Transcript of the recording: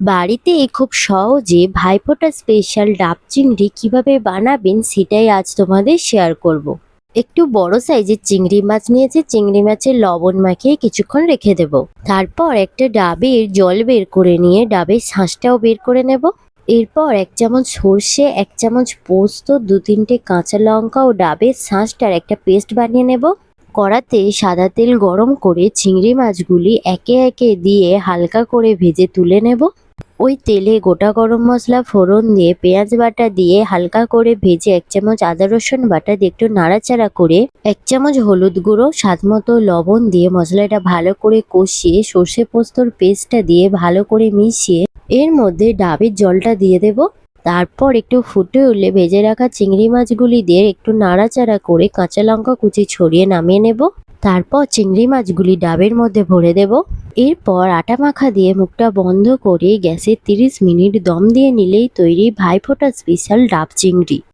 বাড়িতে খুব সহজে ভাইফোঁটা স্পেশাল ডাব চিংড়ি কীভাবে বানাবেন সেটাই আজ তোমাদের শেয়ার করব। একটু বড় সাইজের চিংড়ি মাছ নিয়েছে, চিংড়ি মাছের লবণ মাখিয়ে কিছুক্ষণ রেখে দেব। তারপর একটা ডাবের জল বের করে নিয়ে ডাবের শাঁসটাও বের করে নেব। এরপর এক চামচ সর্ষে, এক চামচ পোস্ত, দু তিনটে কাঁচা লঙ্কা ও ডাবের শাঁসটার একটা পেস্ট বানিয়ে নেব। কড়াতে সাদা তেল গরম করে চিংড়ি মাছগুলি একে একে দিয়ে হালকা করে ভেজে তুলে নেব। ওই তেলে গোটা গরম মশলা ফোড়ন দিয়ে পেঁয়াজ বাটা দিয়ে হালকা করে ভেজে এক চামচ আদা রসুন বাটা দিয়ে একটু নাড়াচাড়া করে এক চামচ হলুদ গুঁড়ো, স্বাদ মতো লবণ দিয়ে মশলাটা ভালো করে কষিয়ে সর্ষে পোস্তর পেস্টটা দিয়ে ভালো করে মিশিয়ে এর মধ্যে ডাবের জলটা দিয়ে দেব। তারপর একটু ফুটে উঠলে ভেজে রাখা চিংড়ি মাছগুলি দিয়ে একটু নাড়াচাড়া করে কাঁচা লঙ্কা কুচি ছড়িয়ে নামিয়ে নেব। তারপর চিংড়ি মাছগুলি ডাবের মধ্যে ভরে দেব। এরপর আটা মাখা দিয়ে মুখটা বন্ধ করে গ্যাসে 30 মিনিট দম দিয়ে নিলেই তৈরি ভাইফোঁটা স্পেশাল ডাব চিংড়ি।